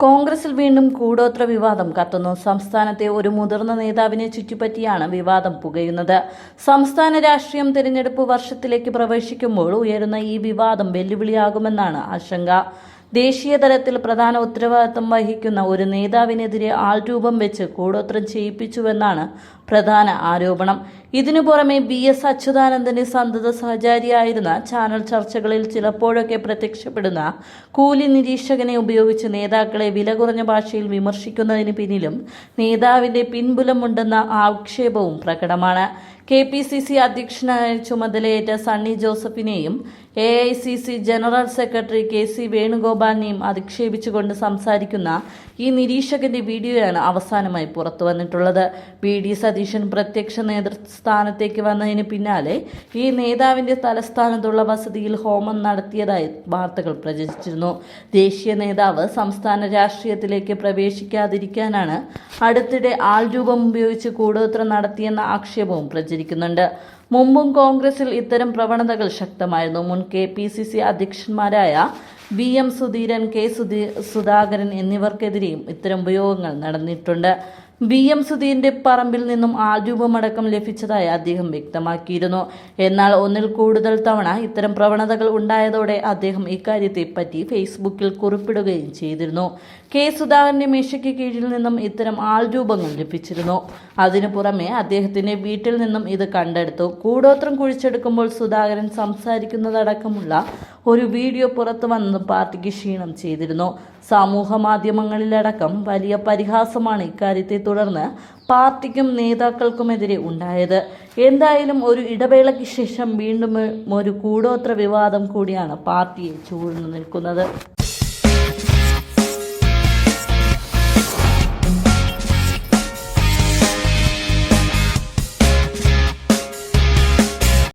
കോൺഗ്രസിൽ വീണ്ടും കൂടോത്ര വിവാദം കത്തുന്നു. സംസ്ഥാനത്തെ ഒരു മുതിർന്ന നേതാവിനെ ചുറ്റിപ്പറ്റിയാണ് വിവാദം പുകയുന്നത്. സംസ്ഥാന രാഷ്ട്രീയം തിരഞ്ഞെടുപ്പ് വർഷത്തിലേക്ക് പ്രവേശിക്കുമ്പോൾ ഉയരുന്ന ഈ വിവാദം വെല്ലുവിളിയാകുമെന്നാണ് ആശങ്ക. ദേശീയ തലത്തിൽ പ്രധാന ഉത്തരവാദിത്തം വഹിക്കുന്ന ഒരു നേതാവിനെതിരെ ആൾരൂപം വെച്ച് കൂടോത്രം ചെയ്യിപ്പിച്ചുവെന്നാണ് പ്രധാന ആരോപണം. ഇതിനു പുറമെ ബി എസ് അച്യുതാനന്ദന്റെ സന്തത സഹചാരിയായിരുന്ന ചാനൽ ചർച്ചകളിൽ ചിലപ്പോഴൊക്കെ പ്രത്യക്ഷപ്പെടുന്ന കൂലി നിരീക്ഷകനെ ഉപയോഗിച്ച് നേതാക്കളെ വില കുറഞ്ഞ ഭാഷയിൽ വിമർശിക്കുന്നതിന് പിന്നിലും നേതാവിന്റെ പിൻബുലമുണ്ടെന്ന ആക്ഷേപവും പ്രകടമാണ്. കെ പി സി സി അധ്യക്ഷനായ ചുമതലയേറ്റ Sunny ജോസഫിനെയും A I C C general secretary K C വേണുഗോപാലിനെയും അധിക്ഷേപിച്ചുകൊണ്ട് സംസാരിക്കുന്ന ഈ നിരീക്ഷകന്റെ വീഡിയോയാണ് അവസാനമായി പുറത്തു വന്നിട്ടുള്ളത് വി ഡി സതീശൻ പ്രത്യക്ഷ നേതൃസ്ഥാനത്തേക്ക് വന്നതിന് പിന്നാലെ ഈ നേതാവിന്റെ തലസ്ഥാനത്തുള്ള വസതിയിൽ ഹോമം നടത്തിയതായി വാർത്തകൾ പ്രചരിച്ചിരുന്നു. ദേശീയ നേതാവ് സംസ്ഥാന രാഷ്ട്രീയത്തിലേക്ക് പ്രവേശിക്കാതിരിക്കാനാണ് അടുത്തിടെ ആൾരൂപം ഉപയോഗിച്ച് കൂടോത്രം നടത്തിയെന്ന ആക്ഷേപവും പ്രചരിക്കുന്നുണ്ട്. മുമ്പും കോൺഗ്രസിൽ ഇത്തരം പ്രവണതകൾ ശക്തമായിരുന്നു. മുൻ K P C C അധ്യക്ഷന്മാരായ V M Sudheeran K Sudhi Sudhakaran എന്നിവർക്കെതിരെയും ഇത്തരം ഉപയോഗങ്ങൾ നടന്നിട്ടുണ്ട്. വി എം സുധീറിന്റെ പറമ്പിൽ നിന്നും ആരൂപമടക്കം ലഭിച്ചതായി അദ്ദേഹം വ്യക്തമാക്കിയിരുന്നു. എന്നാൽ ഒന്നിൽ കൂടുതൽ തവണ ഇത്തരം പ്രവണതകൾ ഉണ്ടായതോടെ അദ്ദേഹം ഇക്കാര്യത്തെ പറ്റി ഫേസ്ബുക്കിൽ കുറിപ്പിടുകയും ചെയ്തിരുന്നു. കെ സുധാകരന്റെ മേശയ്ക്ക് കീഴിൽ നിന്നും ഇത്തരം ആൾരൂപങ്ങൾ ലഭിച്ചിരുന്നു. അതിനു പുറമെ അദ്ദേഹത്തിന്റെ വീട്ടിൽ നിന്നും ഇത് കണ്ടെടുത്തു. കൂടോത്രം കുഴിച്ചെടുക്കുമ്പോൾ സുധാകരൻ സംസാരിക്കുന്നതടക്കമുള്ള ഒരു വീഡിയോ പുറത്തു വന്നത് പാർട്ടിക്ക് ക്ഷീണം ചെയ്തിരുന്നു. സമൂഹ മാധ്യമങ്ങളിലടക്കം വലിയ പരിഹാസമാണ് ഇക്കാര്യത്തെ തുടർന്ന് പാർട്ടിക്കും നേതാക്കൾക്കുമെതിരെ ഉണ്ടായത്. എന്തായാലും ഒരു ഇടവേളയ്ക്ക് ശേഷം വീണ്ടും ഒരു കൂടോത്ര വിവാദം കൂടിയാണ് പാർട്ടിയെ ചൂഴ്ന്നു നിൽക്കുന്നത്.